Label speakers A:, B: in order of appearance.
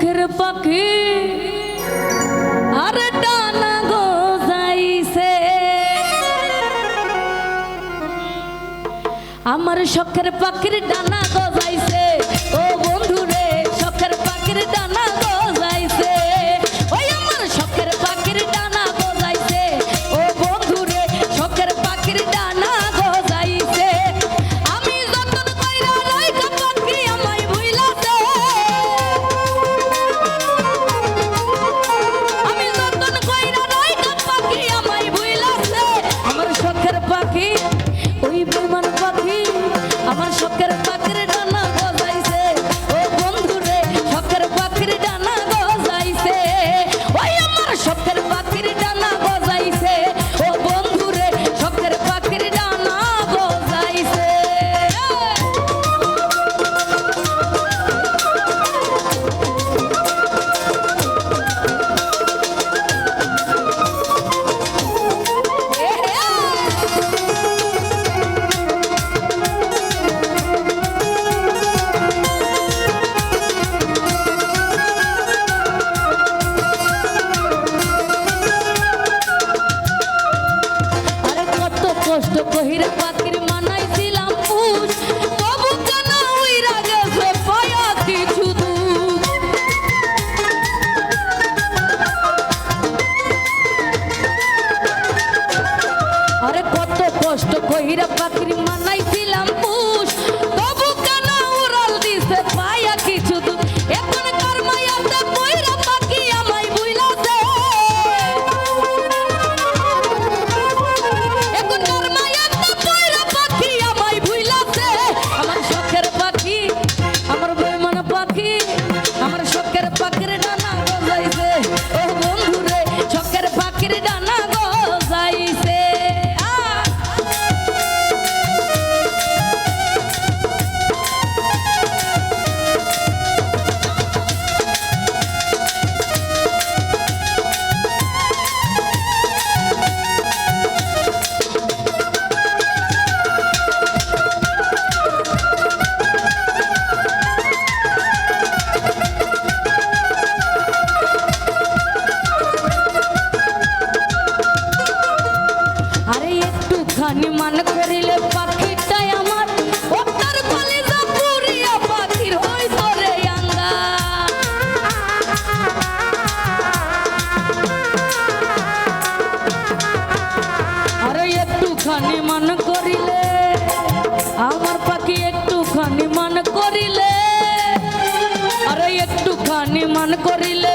A: চোখের পাখি আর ডানা গো যাইছে আমার শখের পাখির ডানা গো গজাইছে। আরে কত কষ্ট কইরা পাখির মানাই দিলাম গান মান করিলে পাখিটাই আমার। ওটার পালে যা পুরিয়া পাখির হই ধরে আঙ্গা আরে একটু খানি মান করিলে, আমার পাখি একটু খানি মান করিলে। আরে একটু খানি মান করিলে